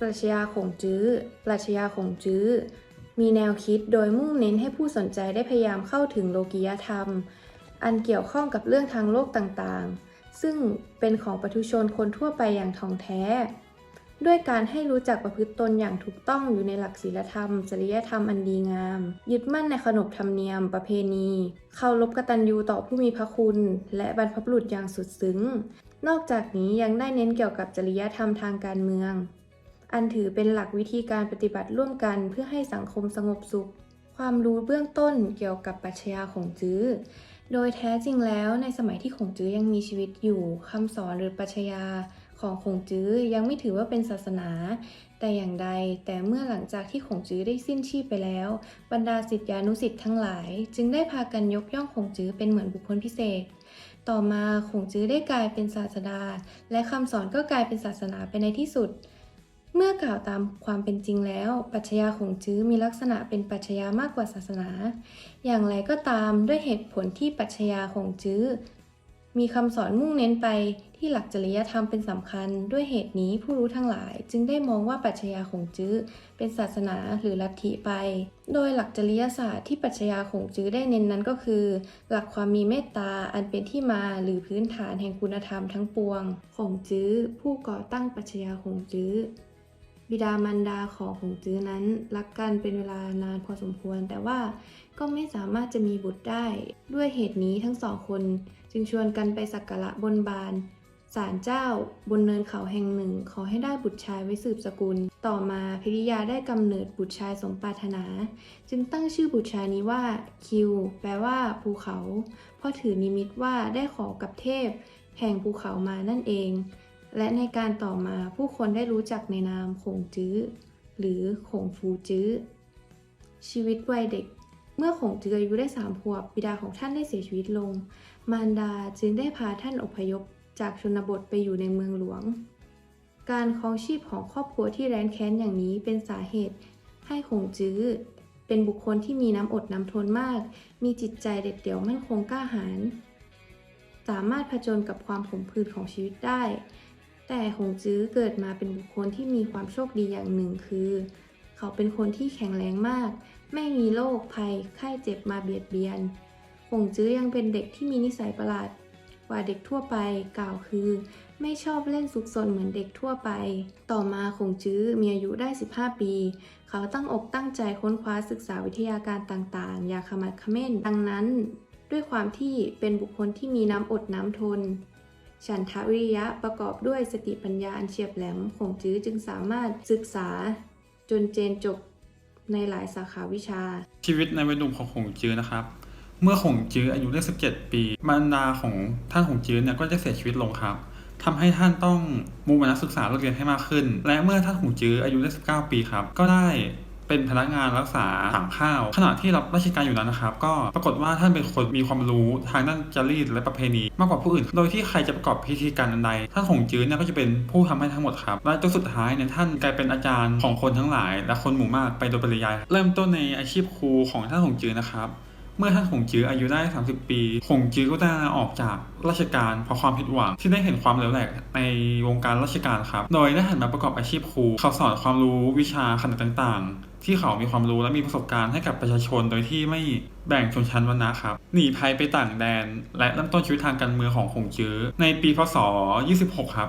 ปรัชญาของจื้อ ปรัชญาของจื้อ มีแนวคิดโดยมุ่งเน้นให้ผู้สนใจได้พยายามเข้าถึงโลกิยธรรม อันเกี่ยวข้องกับเรื่องทางโลกต่างๆ ซึ่งเป็นของปัถุชนคนทั่วไปอย่างท่องแท้ ด้วยการให้รู้จักประพฤติตนอย่างถูกต้องอยู่ในหลักศีลธรรม จริยธรรมอันดีงาม ยึดมั่นในขนบธรรมเนียม ประเพณี เคารพกตัญญูต่อผู้มีพระคุณ และบรรพบุรุษอย่างสุดซึ้ง นอกจากนี้ยังได้เน้นเกี่ยวกับจริยธรรมทางการเมือง อันถือเป็นหลักวิธีการปฏิบัติร่วมกันเพื่อให้สังคมสงบสุข ความรู้เบื้องต้นเกี่ยวกับปรัชญาของจื้อ โดยแท้จริงแล้วในสมัยที่ขงจื้อยังมีชีวิตอยู่คำสอนหรือปรัชญาของขงจื้อยังไม่ถือว่าเป็นศาสนา แต่อย่างใดแต่เมื่อหลังจากที่ขงจื้อได้สิ้นชีพไปแล้ว บรรดาศิษยานุศิษย์ทั้งหลาย จึงได้พากันยกย่องขงจื้อเป็นเหมือนบุคคลพิเศษ ต่อมาขงจื้อได้กลายเป็นศาสดา และคำสอนก็กลายเป็นศาสนาไปในที่สุด เมื่อกล่าวตามความเป็นจริงแล้วปรัชญาของจื้อมีลักษณะเป็นปรัชญามากกว่าศาสนา อย่างไรก็ตามด้วยเหตุผลที่ปรัชญาของจื้อ มีคำสอนมุ่งเน้นไปที่หลักจริยธรรมเป็นสำคัญ ด้วยเหตุนี้ผู้รู้ทั้งหลาย จึงได้มองว่าปรัชญาของจื้อ เป็นศาสนาหรือลัทธิไป โดยหลักจริยศาสตร์ที่ปรัชญาของจื้อได้เน้นนั้นก็คือ หลักความมีเมตตาอันเป็นที่มาหรือพื้นฐานแห่งคุณธรรมทั้งปวง ของจื้อ ผู้ก่อตั้งปรัชญาของจื้อ บิดามารดาของหงจื้อนั้นรักกันเป็นเวลานานพอสมควร แต่ว่าก็ไม่สามารถจะมีบุตรได้ ด้วยเหตุนี้ทั้งสองคนจึงชวนกันไปสักการะบนบานศาลเจ้าบนเนินเขาแห่งหนึ่ง ขอให้ได้บุตรชายไว้สืบสกุล ต่อมาพิริยาได้กำเนิดบุตรชายสมปรารถนา จึงตั้งชื่อบุตรชายนี้ว่าคิว แปลว่าภูเขา เพราะถือนิมิตว่าได้ขอกับเทพ แห่งภูเขามานั่นเอง และในการต่อมาผู้คนได้รู้จักในนามขงจื้อ หรือขงฟูจื้อ ชีวิตวัยเด็ก เมื่อขงจื้ออายุได้สามขวบบิดาของท่านได้เสียชีวิตลง มารดาจึงได้พาท่านอพยพจากชนบทไปอยู่ในเมืองหลวง การครองชีพของครอบครัวที่แร้นแค้นอย่างนี้เป็นสาเหตุ ให้ขงจื้อ เป็นบุคคลที่มีน้ำอดน้ำทนมาก มีจิตใจเด็ดเดี่ยวมั่นคงกล้าหาญสามารถผจญกับความขมขื่นของชีวิตได้ แต่หงจื้อเกิดมาเป็นบุคคลที่มีความโชคดีอย่างหนึ่งคือ เขาเป็นคนที่แข็งแรงมาก ไม่มีโรคภัยไข้เจ็บมาเบียดเบียน หงจื้อยังเป็นเด็กที่มีนิสัยประหลาดกว่าเด็กทั่วไปกล่าวคือ ไม่ชอบเล่นซุกซนเหมือนเด็กทั่วไป ต่อมาคงจื้อมีอายุได้ 15 ปี เขาตั้งอกตั้งใจค้นคว้าศึกษาวิทยาการต่างๆ อย่าขมักเขม้น ดังนั้น ด้วยความที่เป็นบุคคลที่มีน้ำอดน้ำทน ฉันทวิริยะประกอบด้วยสติปัญญาอันเฉียบแหลมของจื้อจึงสามารถศึกษาจนเจนจบในหลายสาขาวิชา ชีวิตในวัยหนุ่มของหงจื้อนะครับ เมื่อหงจื้ออายุได้ 17 ปี มารดาของท่านหงจื้อเนี่ยก็ได้เสียชีวิตลงครับทำให้ท่านต้องมุ่งมั่นศึกษาเรียนให้มากขึ้น และเมื่อท่านหงจื้ออายุได้ 19 ปีครับ ก็ได้ เป็นพนักงานรักษาถังข้าว ขณะที่รับราชการอยู่นั้นนะครับ ก็ปรากฏว่าท่านเป็นคนมีความรู้ทางด้านจารีตและประเพณี มากกว่าผู้อื่น โดยที่ใครจะประกอบพิธีการใดท่านหงจื้อเนี่ยก็จะเป็นผู้ทำให้ทั้งหมดครับ และจนสุดท้ายเนี่ยท่านกลายเป็นอาจารย์ของคนทั้งหลาย และคนหมู่มากไปโดยปริยาย เริ่มต้นในอาชีพครูของท่านหงจื้อนะครับ เมื่อท่านหงจื้ออายุได้ 30 ปีหงจื้อก็ได้ลาออกจากราชการเพราะความผิดหวังที่ได้เห็นความเหลวแหลกในวงการราชการครับ โดยได้หันมาประกอบอาชีพครูเขาสอนความรู้วิชาขนาดต่างๆ ที่เขามีความรู้และมีประสบการณ์ให้กับประชาชนโดยที่ไม่แบ่งชนชั้นวรรณะครับ หนีภัยไปต่างแดน และเริ่มต้นชีวิตทางการเมืองของหงจื้อในปีพศ 26 ครับ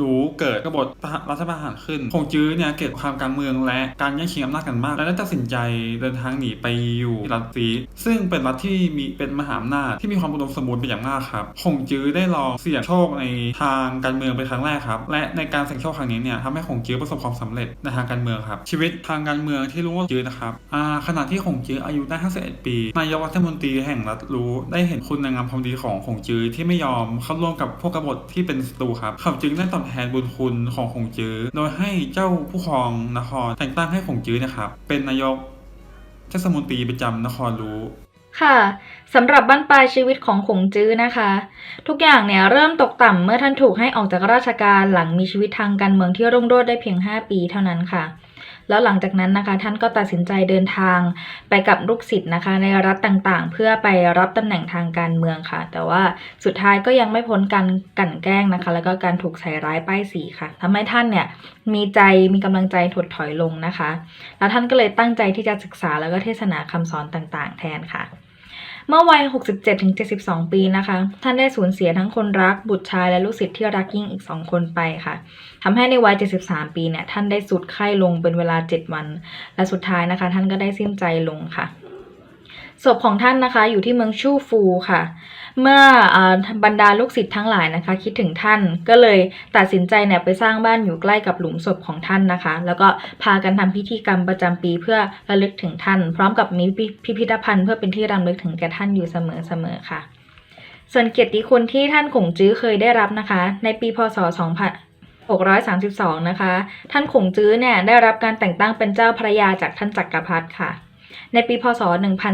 รู้เกิดกบฏรัฐประหารขึ้นหงจื้อเนี่ยเกิดความการเมืองและการแย่งชิงอำนาจกันมาก และได้ตัดสินใจเดินทางหนีไปอยู่รัฐซีซึ่งเป็นรัฐที่มีเป็นมหาอำนาจที่มีความอุดมสมบูรณ์เป็นอย่างมากครับหงจื้อได้ลองเสี่ยงโชคในทางการเมืองเป็นครั้งแรกครับ และในการเสี่ยงโชคครั้งนี้เนี่ยทำให้หงจื้อประสบความสำเร็จในทางการเมืองครับ ชีวิตทางการเมืองที่รู้ว่าจื้อนะครับอ่าขณะที่หงจื้ออายุได้51 ปีนายกรัฐมนตรีแห่งรัฐรู้ได้เห็นคุณงามความดีของหงจื้อที่ไม่ยอมเข้าร่วมกับพวกกบฏที่เป็นศัตรูครับเขาจึงได้ตอบแทนบุญคุณของขงจื้อ โดยให้เจ้าผู้ครองนครแต่งตั้งให้ขงจื้อนะครับ เป็นนายกเทศมนตรีประจำนครรู้ค่ะสำหรับบั้นปลายชีวิตของขงจื้อนะคะ ทุกอย่างเนี่ยเริ่มตกต่ำเมื่อท่านถูกให้ออกจากราชการหลังมีชีวิตทางการเมืองที่รุ่งโรจน์ได้เพียง 5 ปีเท่านั้นค่ะ แล้วหลังจากนั้นนะคะ ท่านก็ตัดสินใจเดินทางไปกับลูกศิษย์นะคะ ในรัฐต่างๆ เพื่อไปรับตำแหน่งทางการเมืองค่ะ แต่ว่าสุดท้ายก็ยังไม่พ้นการกลั่นแกล้งนะคะ แล้วก็การถูกใส่ร้ายป้ายสีค่ะทำให้ท่านเนี่ยมีใจมีกำลังใจถดถอยลงนะคะ แล้วท่านก็เลยตั้งใจที่จะศึกษาแล้วก็เทศนาคำสอนต่างๆ แทนค่ะ เมื่อวัย 67-72 ปีนะคะ ท่านได้สูญเสียทั้งคนรัก บุตรชายและลูกศิษย์ที่รักยิ่งอีก 2 คนไปค่ะทำให้ในวัย 73 ปีเนี่ยท่านได้สุดไข้ลงเป็นเวลา 7 วัน และสุดท้ายนะคะ ท่านก็ได้สิ้นใจลงค่ะ ศพของท่านนะคะอยู่ที่เมืองชู่ฟูค่ะ เมื่ออบรรดาลูกศิษย์ทั้งหลายนะคะ คิดถึงท่านก็เลยตัดสินใจเนี่ยไปสร้างบ้านอยู่ใกล้กับหลุมศพของท่านนะคะ แล้วก็พากันทำพิธีกรรมประจำปีเพื่อระลึกถึงท่าน พร้อมกับมีพิพิธภัณฑ์เพื่อเป็นที่รำลึกถึงแก่ท่านอยู่เสมอๆค่ะ ส่วนเกียรติคุณที่ท่านขงจื้อเคยได้รับนะคะ ในปีพศ2632 นะคะ ท่านขงจื้อเนี่ยได้รับการแต่งตั้งเป็นเจ้าพระยาจากท่านจักรพรรดิค่ะ ในปีพศ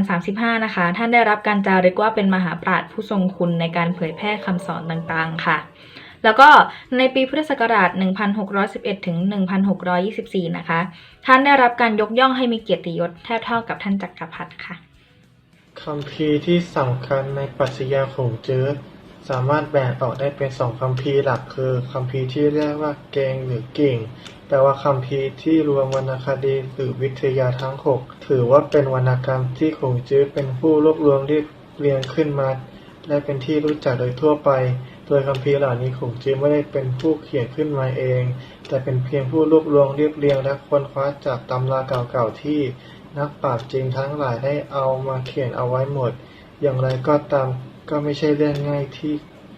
1035 นะคะ ท่านได้รับการจารึกว่าเป็นมหาปราชญ์ผู้ทรงคุณในการเผยแพร่คำสอนต่างๆ ค่ะ แล้วก็ในปีพุทธศักราช 1611 ถึง 1624 นะคะ ท่านได้รับการยกย่องให้มีเกียรติยศแทบเท่ากับท่านจักรพรรดิค่ะคำพีที่สำคัญในปรัชญาของเจื้อสามารถแบ่งออกได้เป็นสองคำพีหลักคือคำพีที่เรียกว่าเกงหรือกิ่ง แปลว่าคำพีร์ที่รวมวรรณคดีหรือวิทยาทั้งหกถือว่าเป็นวรรณกรรมที่ขงจื้อเป็นผู้รวบรวมเรียบเรียงขึ้นมา และเป็นที่รู้จักโดยทั่วไป โดยคัมภีร์เหล่านี้ขงจื้อไม่ได้เป็นผู้เขียนขึ้นมาเอง แต่เป็นเพียงผู้รวบรวมเรียบเรียงและค้นคว้าจากตำราเก่าๆที่นักปราชญ์จีนทั้งหลายได้เอามาเขียนเอาไว้หมด อย่างไรก็ตามก็ไม่ใช่เรื่องง่ายที่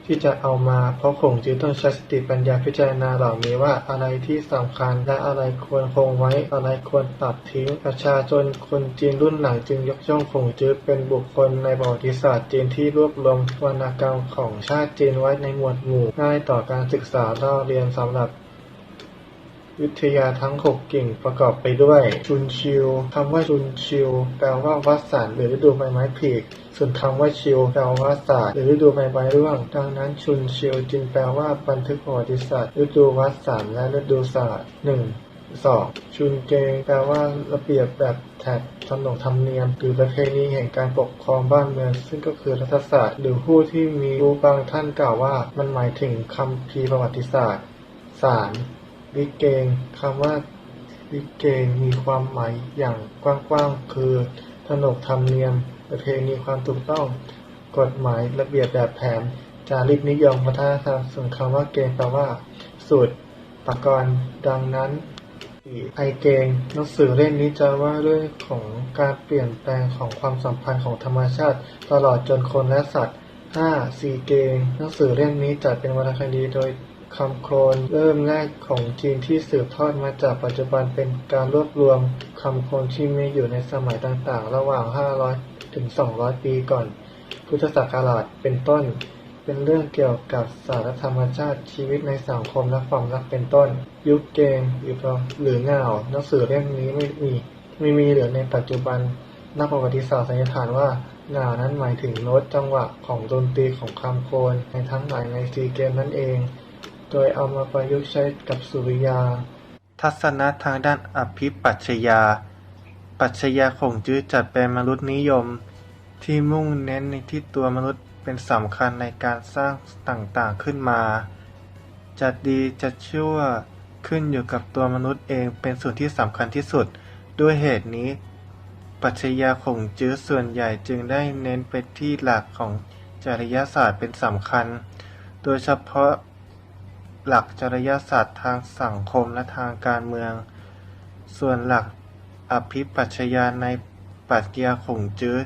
ที่จะเอามา เพราะคงจือต้องใช้สติปัญญาพิจารณาเหล่านี้ว่าอะไรที่สำคัญ และอะไรควรคงไว้ อะไรควรตัดทิ้ง ประชาชนคนจีนรุ่นหลังจึงยกย่องคงจื้อเป็นบุคคลในประวัติศาสตร์จีนที่รวบรวมวรรณกรรมของชาติจีนไว้ในหมวดหมู่ง่ายต่อการศึกษาเล่าเรียนสำหรับ วิทยาทั้ง6กิ่งประกอบไปด้วยชุนชิวคำว่าชุนชิวแปลว่าวัสานหรือฤดูใบไม้ผลิส่วนคำว่าชิวแปลว่าศาสตร์หรือฤดูใบไม้ร่วง ดังนั้นชุนชิวจึงแปลว่าบันทึกประวัติศาสตร์ฤดูวัสานและฤดูศาสตร์หนึ่งสองชุนเกงแปลว่าระเบียบแบบแถบขนบธรรมเนียมหรือประเพณีแห่งการปกครองบ้านเมืองซึ่งก็คือรัฐศาสตร์ หรือผู้ที่มีรู้บางท่านกล่าวว่า มันหมายถึงคำพีประวัติศาสตร์สาม วิเกงคำว่าวิเกงมีความหมายอย่างกว้างๆ คือขนบธรรมเนียม ประเพณีความถูกต้อง กฎหมายระเบียบแบบแผน จารีตนิยมวัฒนธรรมส่วนคำว่าเกงแปลว่า สูตรปกรณ์ดังนั้นไอเกงหนังสือเล่มนี้จะว่าเรื่องของการเปลี่ยนแปลงของความสัมพันธ์ของธรรมชาติ ตลอดจนคนและสัตว์ 5. ซีเกงหนังสือเล่มนี้จัดเป็นวรรณคดีโดย คำโคลนเริ่มแรกของจีนที่สืบทอดมาจากปัจจุบันเป็นการรวบรวมคำโคลนที่มีอยู่ในสมัยต่างๆ ระหว่าง 500 ถึง 200 ปีก่อน พุทธศักราชเป็นต้น เป็นเรื่องเกี่ยวกับสารธรรมชาติชีวิตในสังคมและความรักเป็นต้น ยุคเกงหรือหรือเงาหนังสือเล่มนี้ไม่มีไม่มีเหลือในปัจจุบันนักประวัติศาสตร์สันนิษฐานว่าเงานั้นหมายถึงโน้ตจังหวะของดนตรีของคำโคลนในทั้งหลายในซีเกมนั่นเอง โดยเอามาประยุกต์ใช้กับสุริยา ทัศนะทางด้านอภิปัชญา ปัชญาของจื้อจัดเป็นมนุษยนิยม ที่มุ่งเน้นในที่ตัวมนุษย์เป็นสำคัญในการสร้างต่างๆขึ้นมา จะดีจะชั่วขึ้นอยู่กับตัวมนุษย์เองเป็นส่วนที่สำคัญที่สุด ด้วยเหตุนี้ ปัชญาของจื้อส่วนใหญ่จึงได้เน้นไปที่หลักของจริยศาสตร์เป็นสำคัญ โดยเฉพาะ หลักจริยศาสตร์ทางสังคมและทางการเมือง ส่วนหลักอภิปัชญาในปรัชญาของจื้อ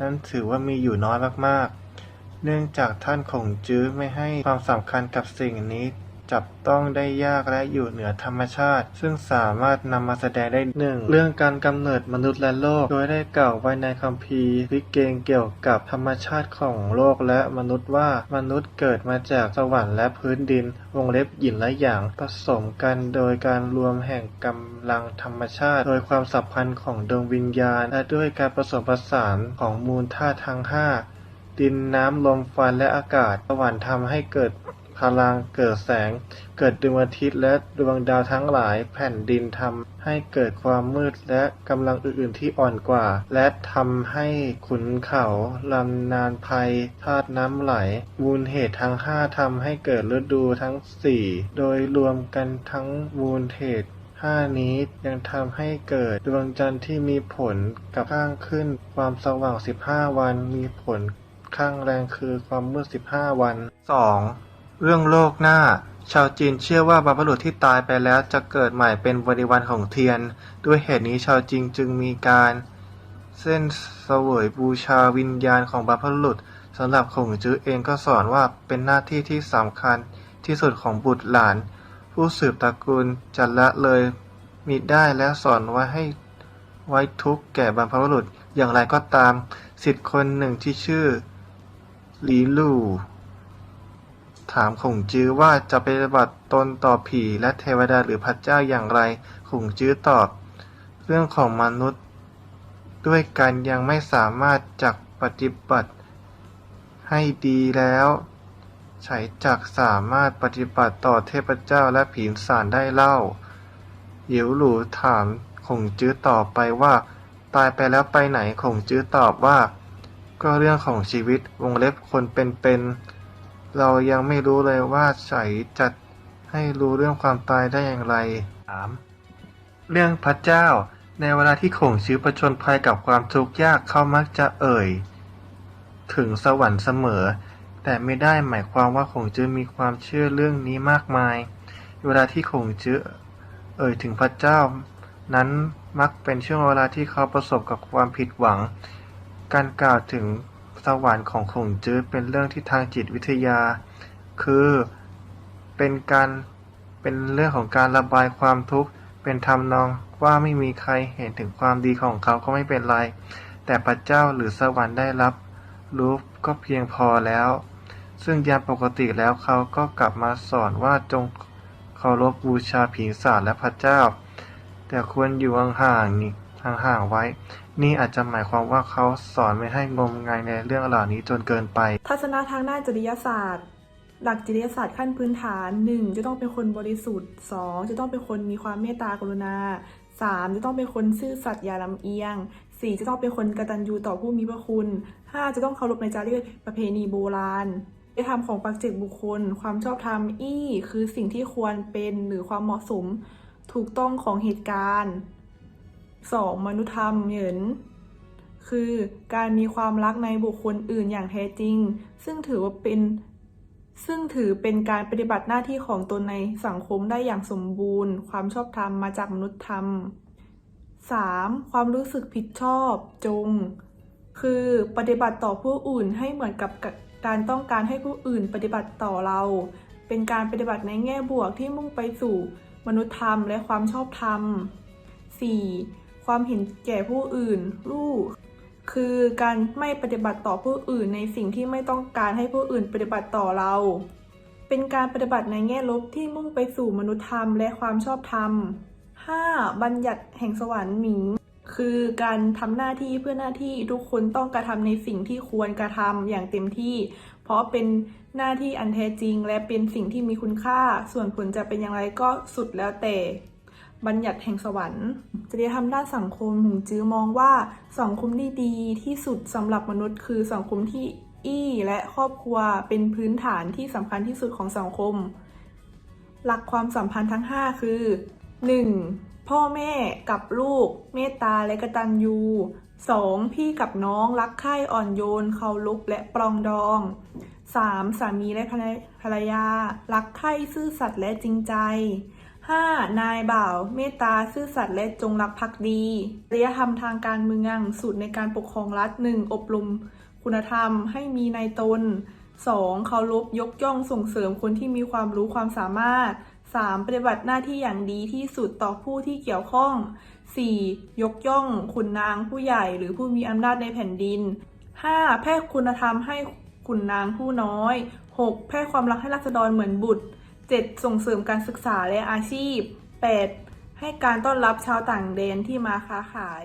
นั้นถือว่ามีอยู่น้อยมากๆ เนื่องจากท่านขงจื้อไม่ให้ความสำคัญกับสิ่งนี้ จับต้องได้ยากและอยู่เหนือธรรมชาติ ซึ่งสามารถนำมาแสดงได้หนึ่งเรื่องการกำเนิดมนุษย์และโลก โดยได้กล่าวไว้ในคัมภีร์วิเกงเกี่ยวกับธรรมชาติของโลกและมนุษย์ว่ามนุษย์เกิดมาจากสวรรค์และพื้นดิน วงเล็บหยินและหยางผสมกันโดยการรวมแห่งกำลังธรรมชาติ โดยความสัมพันธ์ของดวงวิญญาณ และด้วยการผสมผสานของมูลธาตุทั้งห้าดินน้ำลมไฟและอากาศสวรรค์ทำให้เกิด พลังเกิดแสง เกิดดวงอาทิตย์และดวงดาวทั้งหลาย แผ่นดินทำให้เกิดความมืดและกำลังอื่นๆที่อ่อนกว่า และทำให้ขุนเขาลำนานภัยธาตุน้ำไหลมูลเหตุทั้งห้าทำให้เกิดฤดูทั้งสี่โดยรวมกันทั้งมูลเหตุห้านี้ยังทำให้เกิดดวงจันทร์ที่มีผลกับข้างขึ้น ความสว่าง 15 วันมีผลข้างแรงคือความมืด 15 วัน 2. เรื่องโลกหน้า ชาวจีนเชื่อว่าบรรพบุรุษที่ตายไปแล้วจะเกิดใหม่เป็นบริวารของเทียน ด้วยเหตุนี้ชาวจีนจึงมีการ เส้นเสวยบูชาวิญญาณของบรรพบุรุษสำหรับขงจื้อเองก็สอนว่าเป็นหน้าที่ที่สำคัญที่สุดของบุตรหลาน ผู้สืบตระกูลจะละเลยมิได้และสอนไว้ให้ไว้ทุกข์แก่บรรพบุรุษอย่างไรก็ตาม สิทธิ์คนหนึ่งที่ชื่อหลีลู่ ถามขงจื้อว่าจะปฏิบัติตนต่อผีและเทวดาหรือพระเจ้าอย่างไร ขงจื้อตอบ เรื่องของมนุษย์ ด้วยกันยังไม่สามารถจักปฏิบัติ ให้ดีแล้วไฉจักสามารถปฏิบัติต่อเทพเจ้าและผีสารได้เล่าหยิวหลูถามขงจื้อต่อไปว่า ตายไปแล้วไปไหนขงจื้อตอบว่า ก็เรื่องของชีวิตวงเล็บคนเป็นๆ เรายังไม่รู้เลยว่าไฉจะให้รู้เรื่องความตายได้อย่างไร 3. เรื่องพระเจ้า ในเวลาที่ขงชื้อประชนภัยกับความทุกข์ยากเขามักจะเอ่ย ถึงสวรรค์เสมอ แต่ไม่ได้หมายความว่าขงจื้อมีความเชื่อเรื่องนี้มากมาย เวลาที่ขงจื้อเอ่ยถึงพระเจ้า นั้นมักเป็นช่วงเวลาที่เขาประสบกับความผิดหวัง การกล่าวถึง สวรรค์ของขงจื้อเป็นเรื่องที่ทางจิตวิทยา คือเป็นการเป็นเรื่องของการระบายความทุกข์เป็นทำนองว่าไม่มีใครเห็นถึงความดีของเขาก็ไม่เป็นไร แต่พระเจ้าหรือสวรรค์ได้รับ รู้ก็เพียงพอแล้ว ซึ่งยามปกติแล้วเขาก็กลับมาสอนว่าจงเคารพบูชาผีศาจและพระเจ้า แต่ควรอยู่ห่างๆนี่ห่างๆไว้ นี่อาจจะหมายความว่าเขาสอนไม่ให้งมงายในเรื่องเหล่านี้จนเกินไป ทัศนะทางด้านจริยศาสตร์ หลักจริยศาสตร์ขั้นพื้นฐาน 1. จะต้องเป็นคนบริสุทธิ์ 2. จะต้องเป็นคนมีความเมตตากรุณา 3. จะต้องเป็นคนซื่อสัตย์อย่าลำเอียง 4. จะต้องเป็นคนกตัญญูต่อผู้มีพระคุณ 5. จะต้องเคารพในจารีตประเพณีโบราณในธรรมของปัจเจกบุคคล ความชอบธรรมอี้ คือสิ่งที่ควรเป็นหรือความเหมาะสม ถูกต้องของเหตุการณ์ 2. มนุษยธรรมเหยินคือการมีความรักในบุคคลอื่นอย่างแท้จริง ซึ่งถือว่าเป็นซึ่งถือเป็นการปฏิบัติหน้าที่ของตนในสังคมได้อย่างสมบูรณ์ ความชอบธรรมมาจากมนุษยธรรม 3. ความรู้สึกผิดชอบจง คือปฏิบัติต่อผู้อื่นให้เหมือนกับการต้องการให้ผู้อื่นปฏิบัติต่อเรา เป็นการปฏิบัติในแง่บวกที่มุ่งไปสู่มนุษยธรรมและความชอบธรรม 4. ความเห็นแก่ผู้อื่นรู้คือการไม่ปฏิบัติต่อผู้อื่นในสิ่งที่ไม่ต้องการให้ผู้อื่นปฏิบัติต่อเรา เป็นการปฏิบัติในแง่ลบที่มุ่งไปสู่มนุษยธรรมและความชอบธรรม 5. บัญญัติแห่งสวรรค์หมิง คือการทำหน้าที่เพื่อหน้าที่ทุกคนต้องกระทำในสิ่งที่ควรกระทำอย่างเต็มที่ เพราะเป็นหน้าที่อันแท้จริง และเป็นสิ่งที่มีคุณค่า ส่วนผลจะเป็นอย่างไรก็สุดแล้วแต่ บัญญัติแห่งสวรรค์จริยธรรมด้านสังคมหงจื้อมองว่าสังคมที่ดีที่สุดสำหรับมนุษย์ คือสังคมที่อี้และครอบครัวเป็นพื้นฐานที่สำคัญที่สุดของสังคม หลักความสัมพันธ์ทั้ง 5 คือ 1. พ่อแม่กับลูก เมตตาและกตัญญู 2. พี่กับน้องรักใคร่อ่อนโยนเคารพและปรองดอง 3. สามีและภรรยา รักใคร่ซื่อสัตย์และจริงใจ 5. นายบ่าว เมตตาซื่อสัตย์และจงรักภักดีจริยธรรมทางการเมืองสูตรในการปกครองรัฐ 1. อบรมคุณธรรมให้มีในตน 2. เคารพยกย่องส่งเสริมคนที่มีความรู้ความสามารถ 3. ปฏิบัติหน้าที่อย่างดีที่สุดต่อผู้ที่เกี่ยวข้อง 4. ยกย่องขุนนางผู้ใหญ่หรือผู้มีอำนาจในแผ่นดิน 5. แพร่คุณธรรมให้ขุนนางผู้น้อย 6. แพร่ความรักให้ราษฎรเหมือนบุตร 7. ส่งเสริมการศึกษาและอาชีพ 8. ให้การต้อนรับชาวต่างแดนที่มาค้าขาย